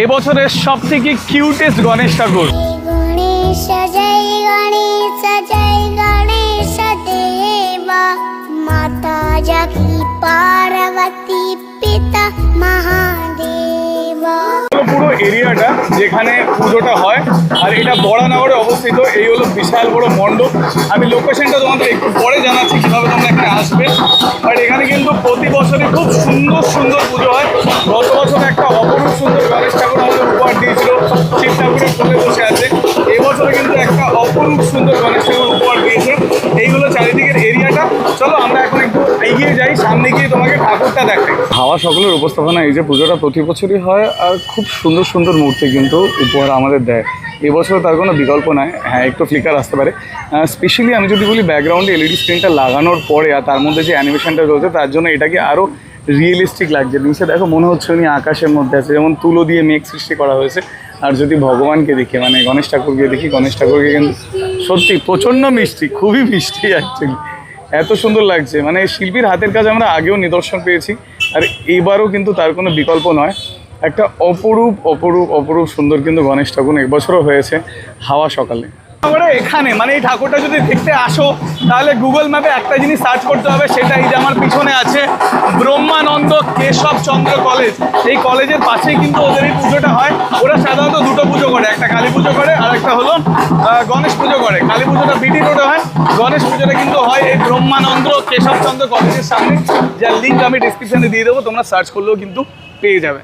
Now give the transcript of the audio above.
এবছরের সব থেকে কিউটেস্ট গণেশ ঠাকুর পুরো এরিয়াটা যেখানে পুজোটা হয় আর এটা বড়ানগরে অবস্থিত এই হলো বিশাল বড় মণ্ডপ। আমি লোকেশনটা তোমাদের একটু পরে জানাচ্ছি কীভাবে তোমরা এখানে আসবে। বাট এখানে কিন্তু প্রতি বছরে খুব সুন্দর সুন্দর পুজো হয়। গত বছর একটা অপরূপ সুন্দর গণেশ শিব ঠাকুরের কোলে বসে আছে। এবছরে কিন্তু একটা অপরূপ সুন্দর গণেশ উপহার দিয়েছে। এইগুলো চারিদিকের এরিয়াটা। চলো, আমরা এখন একটু এগিয়ে যাই। সামনে গিয়ে তোমাকে ঠাকুরটা দেখাই। হাওয়া সকলের উপস্থাপনা, এই যে পুজোটা প্রতি বছরই হয় আর খুব সুন্দর সুন্দর মূর্তি কিন্তু উপহার আমাদের দেয়। এবছর তার কোনো বিকল্প নাই। হ্যাঁ একটু ফ্লিকার আসতে পারে। স্পেশালি আমি যদি বলি ব্যাকগ্রাউন্ডে এলইডি স্ক্রিনটা লাগানোর পরে আর তার মধ্যে যে অ্যানিমেশনটা রয়েছে, তার জন্য এটাকে আরও রিয়েলিস্টিক লাগছে। নিচে দেখো, মনে হচ্ছে উনি আকাশের মধ্যে আছে। যেমন তুলো দিয়ে মেঘ সৃষ্টি করা হয়েছে। আর যদি ভগবানকে দেখি মানে গণেশ ঠাকুরকে দেখি, গণেশ ঠাকুরকে কিন্তু সত্যি প্রচণ্ড মিষ্টি, খুবই মিষ্টি অ্যাকচুয়ালি এত সুন্দর লাগছে। মানে শিল্পীর হাতের কাজ আমরা আগেও নিদর্শন পেয়েছি, আর এবারও কিন্তু তার কোনো বিকল্প নয়। একটা অপরূপ অপরূপ অপরূপ সুন্দর কিন্তু গণেশ ঠাকুর এবছরও হয়েছে হাওয়া সকালে। এখানে মানে এই ঠাকুরটা যদি দেখতে আসো, তাহলে গুগল ম্যাপে একটা জিনিস সার্চ করতে হবে, সেটা এই যে আমার পিছনে আছে। ব্রহ্মানন্দ কেশব চন্দ্র কলেজ। এই কলেজের পাশেই কিন্তু ওদের এই পুজোটা হয়। ওরা সাধারণত দুটো পুজো করে, একটা কালী পুজো করে আর একটা হলো গণেশ পুজো করে। কালী পুজোটা বিটি রোডে হয়। গণেশ পুজোটা কিন্তু হয় এই ব্রহ্মানন্দ কেশবচন্দ্র কলেজের সামনে। যার লিঙ্ক আমি ডিসক্রিপশানে দিয়ে দেবো, তোমরা সার্চ করলেও কিন্তু পেয়ে যাবে।